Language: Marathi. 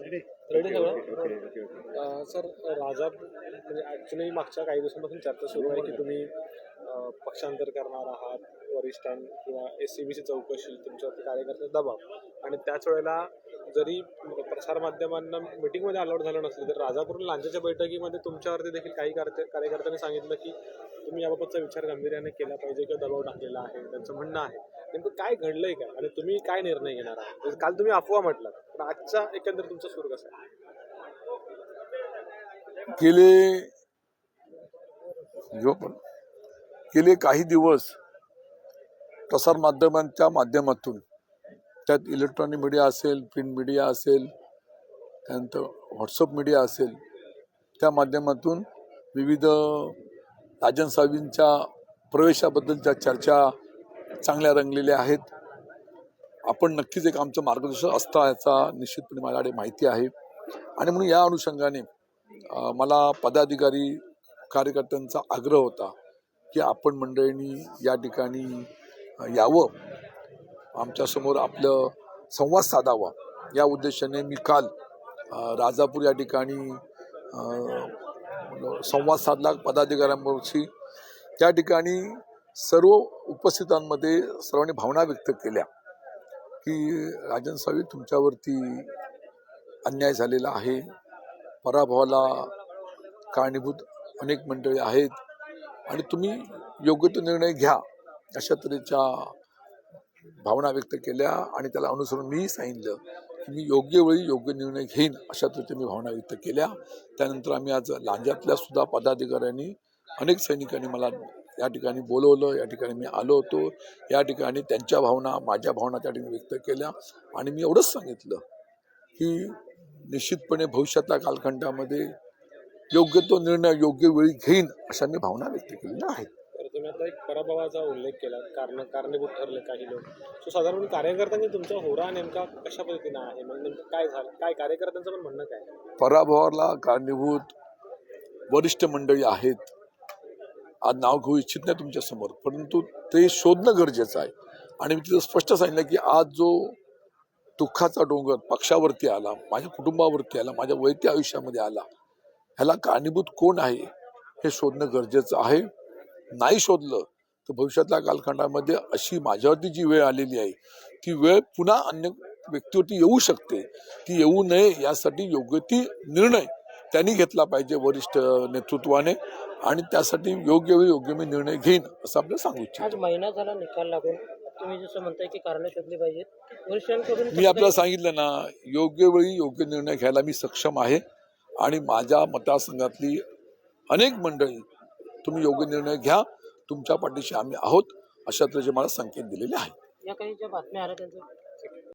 रेडी? सगळं? अं, सर राजा म्हणजे ॲक्च्युली मागच्या काही दिवसांपासून चर्चा सुरू आहे की तुम्ही पक्षांतर करणार आहात वरिष्ठां किंवा एस सी बी सी चौकशी तुमच्यावरती कार्यकर्ते दबाव. आणि त्याच वेळेला जरी प्रसारमाध्यमांना मिटिंगमध्ये अलाउड झालं नसलं तर राजापूर लांजाच्या बैठकीमध्ये तुमच्यावरती देखील काही कार्य- कार्यकर्त्यांनी सांगितलं की तुम्ही याबाबतचा विचार गांभीर्याने केला पाहिजे किंवा दबाव टाकलेला आहे त्यांचं म्हणणं आहे. नेमकं काय घडलंय काय? आणि तुम्ही काय निर्णय घेणार आहात? काल तुम्ही अफवा म्हटलं पण आजचा एकंदर तुमचा सूर कसा गेले जो गेले काही दिवस प्रसारमाध्यमांच्या माध्यमातून. त्यात इलेक्ट्रॉनिक मीडिया असेल प्रिंट मीडिया असेल त्यानंतर व्हॉट्सअप मीडिया असेल त्या माध्यमातून विविध राजन साहेबींच्या प्रवेशाबद्दलच्या चर्चा चांगल्या रंगलेल्या आहेत. आपण नक्कीच एक आमचं मार्गदर्शक असता याचा निश्चितपणे माझ्याकडे माहिती आहे. आणि म्हणून या अनुषंगाने मला पदाधिकारी कार्यकर्त्यांचा आग्रह होता की आपण मंडळींनी या ठिकाणी यावं. आमच्यासमोर आपलं संवाद साधावा. या उद्देशाने मी काल राजापूर या ठिकाणी संवाद साधला. पदाधिकाऱ्यांबरोबरशी त्या ठिकाणी सर्व उपस्थितांमध्ये सर्वांनी भावना व्यक्त केल्या की राजन सावी तुमच्यावरती अन्याय झालेला आहे. पराभवाला कारणीभूत अनेक मंडळी आहेत आणि तुम्ही योग्य तो निर्णय घ्या अशा तऱ्हेच्या भावना व्यक्त केल्या आणि त्याला अनुसरून मीही सांगितलं की मी योग्य वेळी योग्य निर्णय घेईन अशा तऱ्हेच्या मी भावना व्यक्त केल्या. त्यानंतर आम्ही आज लांजातल्या सुद्धा पदाधिकाऱ्यांनी अनेक सैनिकांनी मला या ठिकाणी बोलवलं या ठिकाणी मी आलो होतो. या ठिकाणी त्यांच्या भावना माझ्या भावना त्या ठिकाणी व्यक्त केल्या आणि मी एवढंच सांगितलं की निश्चितपणे भविष्यातल्या कालखंडामध्ये योग्य तो निर्णय योग्य वेळी घेईन अशा मी भावना व्यक्त केलेल्या आहेत. तर तुम्ही आता एक पराभवाचा उल्लेख केला कारण कारणीभूत ठरले काही लोक. सो साधारण कार्यकर्त्यांनी तुमचा होरा नेमका कशा पद्धतीनं आहे? म्हणजे नेमकं काय झालं? काय कार्यकर्त्यांचं पण म्हणणं काय? पराभवाला कारणीभूत वरिष्ठ मंडळी आहेत. आज नाव घेऊ इच्छित नाही तुमच्यासमोर परंतु ते शोधणं गरजेचं आहे. आणि मी तिथं स्पष्ट सांगितलं की आज जो दुःखाचा डोंगर पक्षावरती आला माझ्या कुटुंबावरती आला माझ्या वैयक्तिक आयुष्यामध्ये आला ह्याला कारणीभूत कोण आहे हे शोधणं गरजेचं आहे. नाही शोधलं तर भविष्यातल्या कालखंडामध्ये अशी माझ्यावरती जी वेळ आलेली आहे ती वेळ पुन्हा अन्य व्यक्तीवरती येऊ शकते. ती येऊ नये यासाठी योग्य ती निर्णय त्यांनी घेतला पाहिजे वरिष्ठ नेतृत्वाने आणि त्यासाठी योग्य वेळी योग्य मी निर्णय घेईन असं आपल्याला सांगू इच्छितो. आज महिना झाला निकाल लागून. तुम्ही जसं म्हणताय की कारण शोधली पाहिजेत. वरिष्ठांकडून मी आपल्याला सांगितलं ना योग्य वेळी योग्य निर्णय घ्यायला मी सक्षम आहे आणि माझ्या मतदारसंघातली अनेक मंडळी तुम्ही योग्य निर्णय घ्या तुमच्या पाठीशी आम्ही आहोत अशा तऱ्हेचे मला संकेत दिलेले आहेत. या काही ज्या बातम्या आल्या त्यांचं